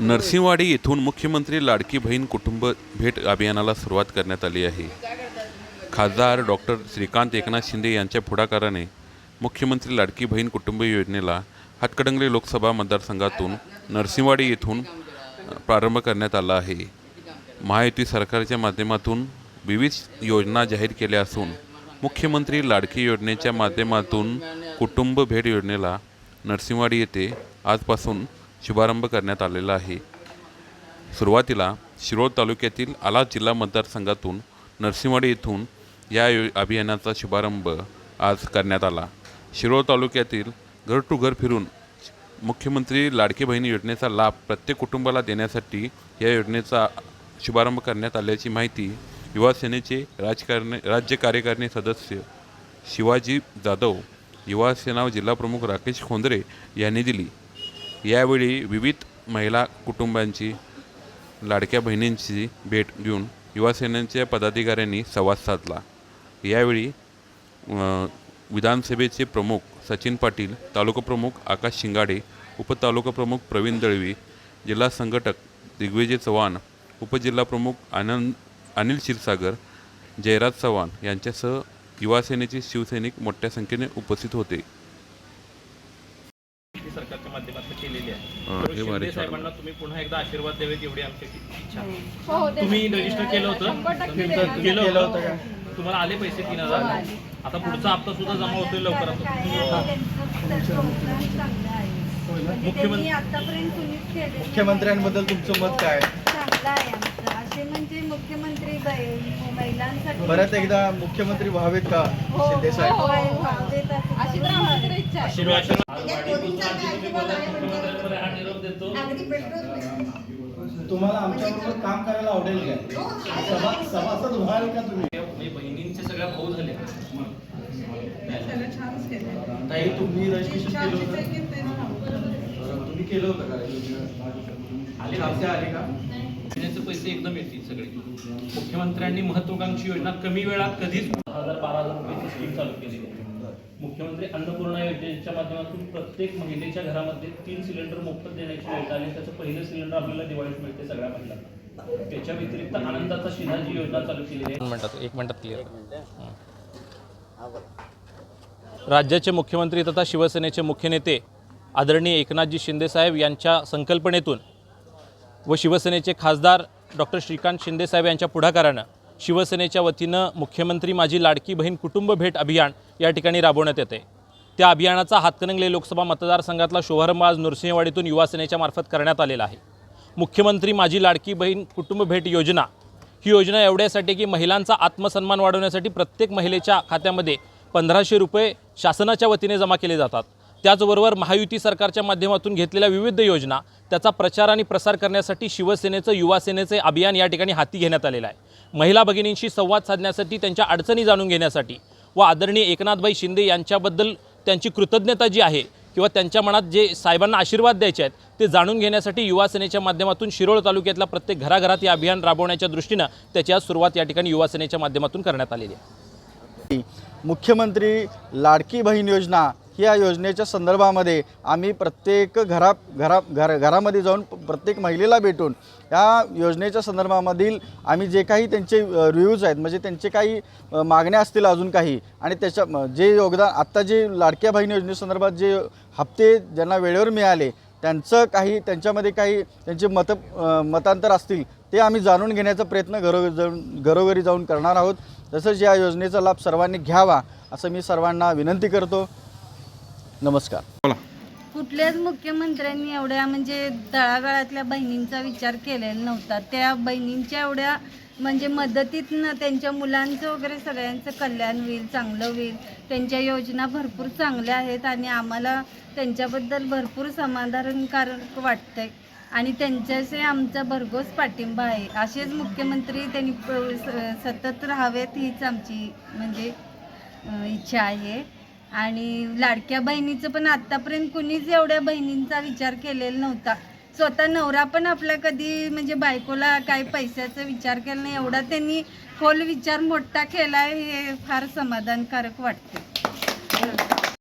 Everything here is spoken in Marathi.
नरसिंहवाडी येथून मुख्यमंत्री लाडकी बहीण कुटुंब भेट अभियानाला सुरुवात करण्यात आली आहे. खासदार डॉक्टर श्रीकांत एकनाथ शिंदे यांच्या पुढाकाराने मुख्यमंत्री लाडकी बहीण कुटुंब योजनेला हातकडंगले लोकसभा मतदारसंघातून नरसिंहवाडी येथून प्रारंभ करण्यात आला आहे. महायुती सरकारच्या माध्यमातून विविध योजना जाहीर केल्या असून मुख्यमंत्री लाडकी योजनेच्या माध्यमातून कुटुंब भेट योजनेला नरसिंहवाडी येथे आजपासून शुभारंभ करण्यात आलेला आहे. सुरुवातीला शिरोळ तालुक्यातील आला जिल्हा मतदारसंघातून नरसिंहवाडी येथून या यो अभियानाचा शुभारंभ आज करण्यात आला. शिरोळ तालुक्यातील घर टू घर फिरून मुख्यमंत्री लाडकी बहिणी योजनेचा लाभ प्रत्येक कुटुंबाला देण्यासाठी या योजनेचा शुभारंभ करण्यात आल्याची माहिती युवा सेनेचे राजकारणी राज्य कार्यकारिणी सदस्य शिवाजी जाधव युवा सेना जिल्हाप्रमुख राकेश खोंदरे यांनी दिली. यावेळी विविध महिला कुटुंबांची लाडक्या बहिणींची भेट घेऊन युवासेनेच्या पदाधिकाऱ्यांनी संवाद साधला. यावेळी विधानसभेचे प्रमुख सचिन पाटील तालुकाप्रमुख आकाश शिंगाडे उपतालुका प्रमुख प्रवीण दळवी जिल्हा संघटक दिग्विजय चव्हाण उपजिल्हाप्रमुख आनंद अनिल क्षीरसागर जयराज चव्हाण यांच्यासह युवासेनेचे शिवसैनिक मोठ्या संख्येने उपस्थित होते. ती सरकारच्या माध्यमातून केलेली आहे. हा, तर हे शिंदे साहेबांना तुम्ही पुन्हा एकदा आशीर्वाद द्यावेत एवढी आमची इच्छा. आहे. हो दे- तुम्ही रजिस्टर केलं होतं? शंभर टक्के केलं देणार. केलं होतं का? तुम्हाला आले पैसे तीन हजार? आता पुढचा हप्ता सुद्धा जमा होतोय लवकरात. म्हणजे मुख्यमंत्री- त्यांनी आतापर्यंत कुणीच केलेलं नाही. मुख्यमंत्र्यांबद्दल तुमचं मत काय चांगलं आहे आमचं. असे म्हणजे मुख्यमंत्री बै- महिलांसाठी परत एकदा मुख्यमंत्री व्हावेत का? हो, शिंदे साहेब. हो, हो, व्हावेत असं. अशी तर आमची तर इच्छा आहे आशीर्वाद हा देतो. तुम्हाला आमच्याबरोबर काम करायला आवडेल का सभा सभासद व्हाल का तुम्ही? म्हणजे बहिणींचे सगळ्या भाऊ झाले. ताई तुम्ही रजिस्ट्रेशन केलं होतं? तुम्ही केलं होतं का आले हप्ते आले का? पैसे एकदम येतील सगळे. मुख्यमंत्र्यांनी महत्वाकांक्षी योजना कमी वेळात कधीच हजार बारा हजार रुपयाची स्कीम चालू केली. मुख्यमंत्री अन्नपूर्णा योजनेच्या माध्यमातून प्रत्येक महिलेच्या घरामध्ये तीन सिलेंडर मोफत देण्याची योजना आली त्याचं पहिलं सिलेंडर आपल्याला दिवाळीत मिळते सगळ्या महिलांना. त्याच्या व्यतिरिक्त आनंदाचा शिधा जी योजना चालू केलेली आहे. मिनिटात एक मिनिटात क्लिअर राज्याचे मुख्यमंत्री तथा शिवसेनेचे मुख्य नेते आदरणीय एकनाथजी शिंदेसाहेब यांच्या संकल्पनेतून व शिवसेनेचे खासदार डॉक्टर श्रीकांत शिंदेसाहेब यांच्या पुढाकारानं शिवसेनेच्या वतीनं मुख्यमंत्री माझी लाडकी बहीण कुटुंब भेट अभियान या ठिकाणी राबवण्यात येते. त्या अभियानाचा हातकणंगले लोकसभा मतदारसंघातला शुभारंभ आज नृसिंहवाडीतून युवा सेनेच्या मार्फत करण्यात आलेला आहे. मुख्यमंत्री माझी लाडकी बहीण कुटुंब भेट योजना ही योजना एवढ्यासाठी की महिलांचा आत्मसन्मान वाढवण्यासाठी प्रत्येक महिलेच्या खात्यामध्ये पंधराशे रुपये शासनाच्या वतीने जमा केले जातात. त्याचबरोबर महायुती सरकारच्या माध्यमातून घेतलेल्या विविध योजना त्याचा प्रचार आणि प्रसार करण्यासाठी शिवसेनेचं युवासेनेचे अभियान या ठिकाणी हाती घेण्यात आलेलं आहे. महिला भगिनींशी संवाद साधण्यासाठी त्यांच्या अडचणी जाणून घेण्यासाठी व आदरणीय एकनाथभाई शिंदे यांच्याबद्दल त्यांची कृतज्ञता जी आहे किंवा त्यांच्या मनात जे साहेबांना आशीर्वाद द्यायचे आहेत ते जाणून घेण्यासाठी युवासेनेच्या माध्यमातून शिरोळ तालुक्यातल्या प्रत्येक घराघरात हे अभियान राबवण्याच्या दृष्टीनं त्याची आज सुरुवात या ठिकाणी युवासेनेच्या माध्यमातून करण्यात आलेली आहे. मुख्यमंत्री लाडकी बहीण योजना या योजनेच्या संदर्भामध्ये आम्ही प्रत्येक घरा घरा घर घरामध्ये जाऊन प्रत्येक महिलेला भेटून या योजनेच्या संदर्भामधील आम्ही जे काही त्यांचे रिव्ह्यूज आहेत म्हणजे त्यांचे काही मागण्या असतील अजून काही आणि त्याच्या जे योगदान आत्ता जे लाडक्या बहीण योजनेसंदर्भात जे हप्ते ज्यांना वेळेवर मिळाले त्यांचं काही त्यांच्यामध्ये काही त्यांचे मत मतांतर असतील ते आम्ही जाणून घेण्याचा प्रयत्न घरोघरी जाऊन घरोघरी जाऊन करणार आहोत. तसंच या योजनेचा लाभ सर्वांनी घ्यावा असं मी सर्वांना विनंती करतो. नमस्कार. कुठल्याच मुख्यमंत्र्यांनी एवढ्या म्हणजे तळागाळातल्या बहिणींचा विचार केलेला नव्हता. त्या बहिणींच्या एवढ्या म्हणजे मदतीतनं त्यांच्या मुलांचं वगैरे सगळ्यांचं कल्याण होईल चांगलं होईल. त्यांच्या योजना भरपूर चांगल्या आहेत आणि आम्हाला त्यांच्याबद्दल भरपूर समाधानकारक वाटतंय. आणि त्यांच्याशी आमचा भरघोस पाठिंबा आहे. असेच मुख्यमंत्री त्यांनी प- स- सतत राहावेत हीच आमची म्हणजे अ, इच्छा आहे. आणि लाडक्या बहिणीचं पण आत्तापर्यंत कुणीच एवढ्या बहिणींचा विचार केलेला नव्हता. स्वतः नवरा पण आपला कधी म्हणजे बायकोला काय पैशाचा विचार केला नाही एवढा त्यांनी खोल विचार मोठा केला हे फार समाधानकारक वाटते